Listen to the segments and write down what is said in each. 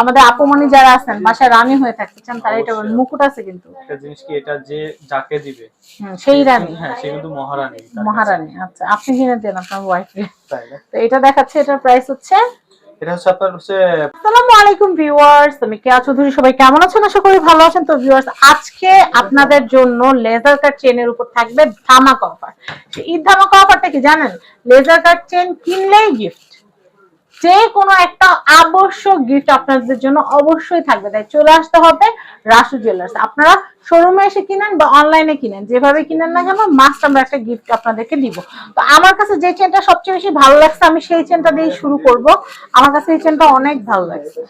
আমাদের আপুমনি যারা আছেন বাসায় রানী হয়ে থাকতে চান তারা এটা। মুকুট আছে কিন্তু। একটা জিনিস কি এটা যে যাকে দিবে সেই রানী। হ্যাঁ সে কিন্তু মহারানী মহারানী আচ্ছা আপনি কিনে দেন আপনার ওয়াইফকে? তো এটা দেখাচ্ছে এটার প্রাইস হচ্ছে? এটা হচ্ছে আপনার হচ্ছে আসসালামু আলাইকুম ভিউয়ার্স আমি কেয়া চৌধুরী সবাই কেমন আছেন? আশা করি ভালো আছেন। তো ভিউয়ার্স আজকে আপনাদের জন্য লেজার কাট চেনের উপর থাকবে ধামাকা অফার ঈদ ধামাকা অফারটা কি জানেন? লেজার কাট চেন কিনলেই গিফট যে কোনো একটা আবশ্যক গিফট আপনাদের জন্য অবশ্যই থাকবে। তাই চলে আসতে হবে রাসু জুয়েলার্স আপনারা শোরুমে এসে কিনেন বা অনলাইনে কিনেন যেভাবে কিনেন না কেন মাস্ট আমরা একটা গিফট আপনাদেরকে দিব। তো আমার কাছে যে চেনটা সবচেয়ে বেশি ভালো লাগছে আমি সেই চেনটা দিয়ে শুরু করব। আমার কাছে এই চেনটা অনেক ভালো লাগছে।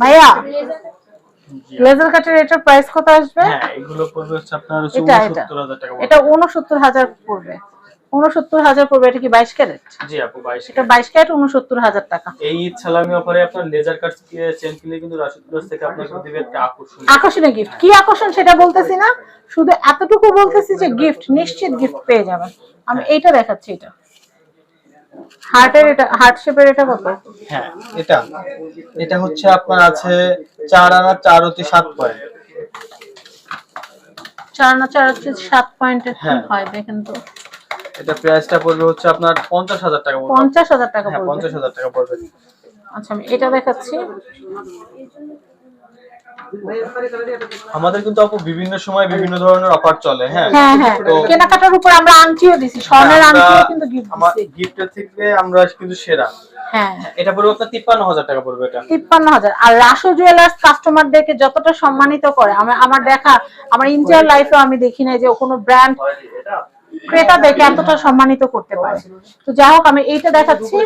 ভাইয়া লেজার কাটের এটার প্রাইস কত আসবে? হ্যাঁ এগুলো পড়বে হচ্ছে আপনার 69000 টাকা এটা উনসত্তর হাজার পড়বে। উনসত্তর হাজার পড়বে এটা কি বাইশ ক্যারেট? জি আপু 22 এটা বাইশ ক্যারেট উনসত্তর হাজার টাকা। এই সালামি অফারে আপনার লেজার কাট চেন কিনলে কিন্তু রাশিদ প্লাস থেকে আপনাকে দিবে একটা আকর্ষণ আকর্ষণীয় গিফট কি আকর্ষণ সেটা বলতেছি না শুধু এতটুকু বলতেছি যে গিফট নিশ্চিত গিফট পেয়ে যাবেন। আমি এইটা দেখাচ্ছি এটা। হার্টের এটা হার্ট শেপের এটা কত? হ্যাঁ এটা। এটা হচ্ছে আপনার আছে চার আনা চার অতি সাত পয়েন্ট। চার না চার হচ্ছে সাত পয়েন্টের হ্যাঁ। হয় দেখেন তো। এটা প্রাইসটা পড়বে হচ্ছে আপনার পঞ্চাশ হাজার টাকা পড়বে। পঞ্চাশ হাজার টাকা হ্যাঁ পড়বে। পঞ্চাশ হাজার টাকা পড়বে। আচ্ছা আমি এটা দেখাচ্ছি। আমাদের কিন্তু আপু বিভিন্ন সময় বিভিন্ন ধরনের অফার চলে হ্যাঁ। হ্যাঁ হ্যাঁ তো কেনাকাটার উপর আমরা আংটিও দিছি স্বর্ণের আংটিও কিন্তু গিফট আমার গিফটের থেকে আমরা কিন্তু সেরা। হ্যাঁ। এটা পড়বে আপনার তিপ্পান্ন হাজার টাকা পড়বে এটা। তিপ্পান্ন হাজার। আর রাসু জুয়েলার্স কাস্টমারদেরকে যতটা সম্মানিত করে আমার আমার দেখা আমার ইন্টার লাইফেও আমি দেখি নাই যে কোনো ব্র্যান্ড ক্রেতাদেরকে এতটা সম্মানিত করতে পারে। তো যাই হোক আমি এইটা দেখাচ্ছি।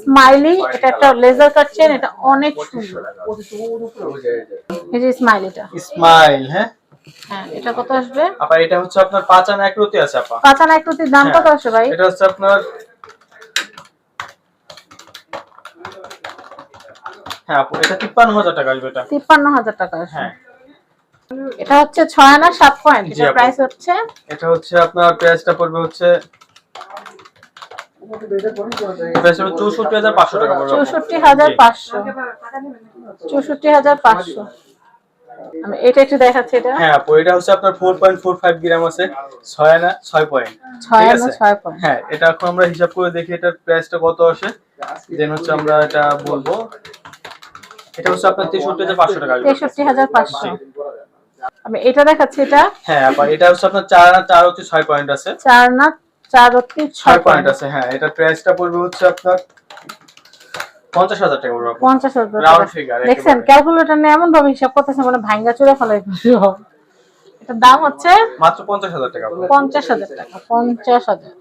স্মাইলি এটা একটা লেজার কাট চেন এটা অনেক সুন্দর। এই যে স্মাইলিটা স্মাইল হ্যাঁ? হ্যাঁ এটা কত আসবে? আপা এটা হচ্ছে আপনার পাঁচ আনা একরতি আছে আপা। পাঁচানা একটুতির দাম কত আসবে ভাই? এটা হচ্ছে আপনার হ্যাঁ আপু এটা তিপ্পান্ন হাজার টাকা আসবে এটা। তিপ্পান্ন হাজার টাকা আসবে। হ্যাঁ। এটা হচ্ছে 6 আনা 7 পয়েন্ট। এটা প্রাইস হচ্ছে? এটা হচ্ছে আপনার প্রাইসটা পড়বে হচ্ছে এটা গ্রাম হ্যাঁ আছে পয়েন্ট হ্যাঁ এটা এখন আমরা হিসাব করে দেখি এটার প্রাইসটা কত আসে। দেন হচ্ছে আমরা এটা বলব। এটা হচ্ছে আপনার 63500 টাকা। 63500 আমি এটা দেখাচ্ছি এটা? হ্যাঁ আবার এটা হচ্ছে আপনার চার আনা চার হচ্ছে ছয় পয়েন্ট আছে। চার না চার অব্দি ছয় ছয় পয়েন্ট পয়েন্ট আছে হ্যাঁ এটা প্রাইসটা পড়বে হচ্ছে আপনার পঞ্চাশ হাজার টাকা পড়বে। আপনার। পঞ্চাশ হাজার Round টাকা। figure দেখছেন একেবারে। ক্যালকুলেটর নিয়ে এমন ভাবে হিসাব করতেছে মানে ভাঙ্গা চুরে ফেলাই। এটার দাম হচ্ছে মাত্র পঞ্চাশ হাজার টাকা পড়বে। পঞ্চাশ হাজার টাকা পঞ্চাশ হাজার।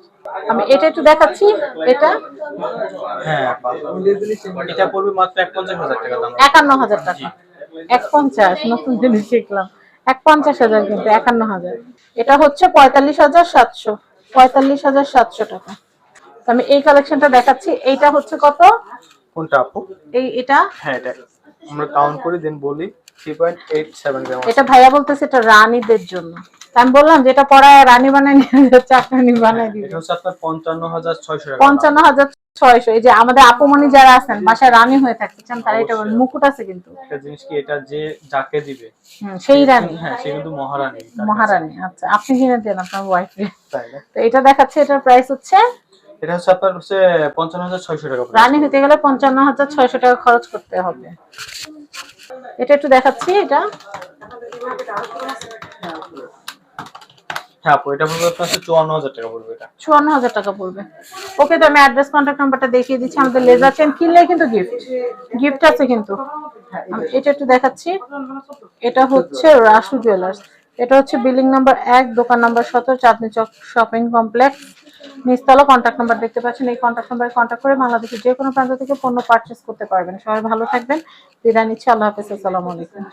আমি এটা একটু দেখাচ্ছি এটা? হ্যাঁ এটা পড়বে মাত্র এক পঞ্চাশ হাজার টাকা দাম। একান্ন হাজার টাকা। এক পঞ্চাশ নতুন জিনিস শিখলাম। এক পঞ্চাশ হাজার কিন্তু একান্ন হাজার। এটা হচ্ছে পঁয়তাল্লিশ হাজার সাতশো। পঁয়তাল্লিশ হাজার সাতশো টাকা। আমি এই কালেকশনটা দেখাচ্ছি। এইটা হচ্ছে কত? কোনটা আপু? এই এটা? হ্যাঁ এটা। আমরা কাউন্ট করি দেন বলি। Three point eight seven gram এটা ভাইয়া বলতেছে এটা রানীদের জন্য। আমি বললাম যে এটা পড়ায় রানী বানায় নিয়ে যাচ্ছে চাকরানি বানায় দিবে এটা হচ্ছে আপনার পঞ্চান্ন হাজার ছয়শো টাকা। পঞ্চান্ন হাজার ছয়শো এই যে আমাদের আপুমনি যারা আছেন বাসায় রানী হয়ে থাকতে চান তারা এটা মুকুট আছে কিন্তু। একটা জিনিস কি এটা যে যাকে দিবে সেই রানী। হ্যাঁ সে কিন্তু মহারানী মহারানী আচ্ছা আপনি কিনে দেন আপনার ওয়াইফকে তাই তো এটা দেখাচ্ছে এটার প্রাইস হচ্ছে? এটা হচ্ছে আপনার হচ্ছে পঞ্চান্ন হাজার ছয়শো টাকা রানী হতে গেলে পঞ্চান্ন হাজার ছয়শো টাকা খরচ করতে হবে। এটা একটু দেখাচ্ছি এটা। হ্যাঁ এটা হচ্ছে রাসু জুয়েলার্স এটা হচ্ছে বিল্ডিং নাম্বার এক, দোকান নাম্বার সতেরো, চাঁদনি চক শপিং কমপ্লেক্স নিচতলা কন্ট্যাক্ট নাম্বার দেখতে পাচ্ছেন। এই কন্ট্যাক্ট নাম্বারে কন্ট্যাক্ট করে বাংলাদেশের যে কোনো প্রান্ত থেকে পণ্য পারচেস করতে পারবেন। সবাই ভালো থাকবেন। বিদায় নিচ্ছি। আল্লাহ হাফেজ। আসসালামু আলাইকুম।